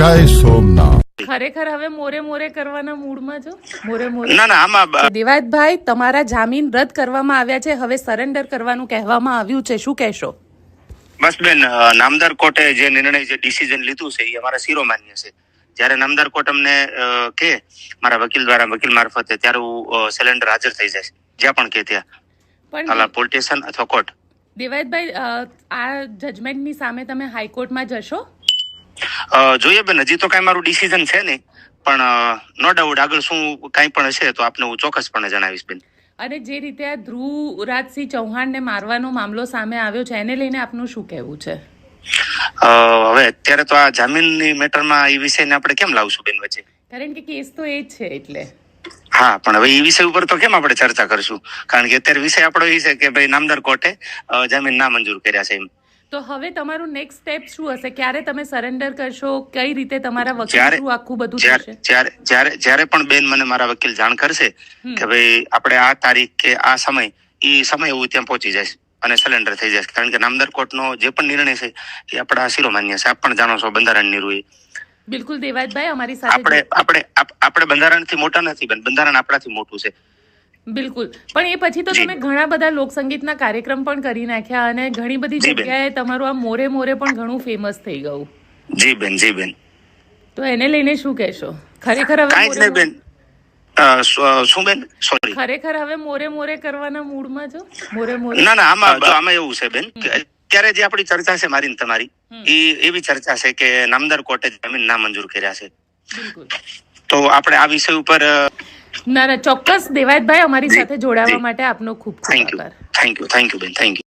જય સોમનાથ. ખરેખર હવે મોરે મોરે કરવાના મૂડમાં છો? મોરે મોરે. ના ના આમાં દેવાયતભાઈ તમારા જામીન રદ કરવામાં આવ્યા છે. હવે સરેન્ડર કરવાનું કહેવામાં આવ્યું છે. શું કહેશો? બસ બેન નામદાર કોર્ટે જે નિર્ણય જે ડિસિઝન લીધું છે એ અમારા શિરોમાન્ય છે. જ્યારે નામદાર કોર્ટ અમને કે મારા વકીલ દ્વારા વકીલ મારફતે ત્યારે હું સિલિન્ડર હાજર થઈ જાય જ્યાં પણ કે ત્યાં. પણ પોલીસ સ્ટેશન અથવા કોર્ટ દેવાયતભાઈ આ જજમેન્ટની સામે તમે હાઈકોર્ટમાં જશો? જોઈએ બેન હજી તો કાંઈ મારું ડિસિઝન છે નહીં. પણ નો ડાઉટ આગળ શું કાંઈ પણ હશે તો આપને હું ચોક્કસપણે જણાવીશ બેન. અને જે રીતે આ ધ્રુવ રાજસિંહ ચૌહાણને મારવાનો મામલો સામે આવ્યો છે એને લઈને આપનું શું કહેવું છે? હવે અત્યારે તો આ જામીનની મેટરમાં એ વિષયને આપણે કેમ લાવશું બેન વચ્ચે? કારણ કે કેસ તો એ જ છે એટલે. હા પણ હવે એ વિષય ઉપર તો કેમ આપણે ચર્ચા કરશું? કારણ કે અત્યારે વિષય આપણો એ છે કે ભાઈ નામદાર કોર્ટે જામીન ના મંજૂર કર્યા છે એમ. તો હવે તમારું નેક્સ્ટ સ્ટેપ શું હશે? ક્યારે તમે સરેન્ડર કરશો? કઈ રીતે તમારા વકીલ શું આખું બધું થશે? જ્યારે જ્યારે જ્યારે પણ બેન મને મારા વકીલ જાણ કરશે કે ભાઈ આપણે આ તારીખ કે આ સમય એ સમય હું ત્યાં પહોંચી જઈશ અને સરેન્ડર થઈ જશે. કારણ કે નામદાર કોર્ટનો જે પણ નિર્ણય છે એ આપણા શિરોમાન્ય છે. આપ પણ જાણો છો બંધારણની રૂએ. બિલકુલ દેવાજભાઈ અમારી સાથે આપણે આપણે આપ- આપણે બંધારણથી મોટા નથી બંધારણ આપણાથી મોટું છે. બિલકુલ. પણ એ પછી તો તમે ઘણા બધા લોકસંગીતના કાર્યક્રમ પણ કરી નાખ્યા અને ઘણી બધી જગ્યાએ તમારું આ મોરે મોરે પણ ઘણું ફેમસ થઈ ગયું. જી બેન જી બેન. તો એને લઈને શું કહેશો? ખરેખર હવે કાંઈ જ નહીં બેન. શું બેન? સોરી ખરેખર હવે મોરે મોરે કરવાના મૂડમાં છો? મોરે મોરે? ના ના આમાં જો આમાં એવું છે બેન કે અત્યારે જે આપણી ચર્ચા છે મારી ને તમારી એ એવી ચર્ચા છે કે નામદાર કોર્ટે જમીન ના મંજૂર કર્યા છે. તો આપણે આ વિષય ઉપર ના ના ચોક્કસ દેવાયતભાઈ અમારી સાથે જોડાવા માટે આપનો ખૂબ ખૂબ આભાર. થેન્ક યુ થેન્ક યુ બેન થેન્ક યુ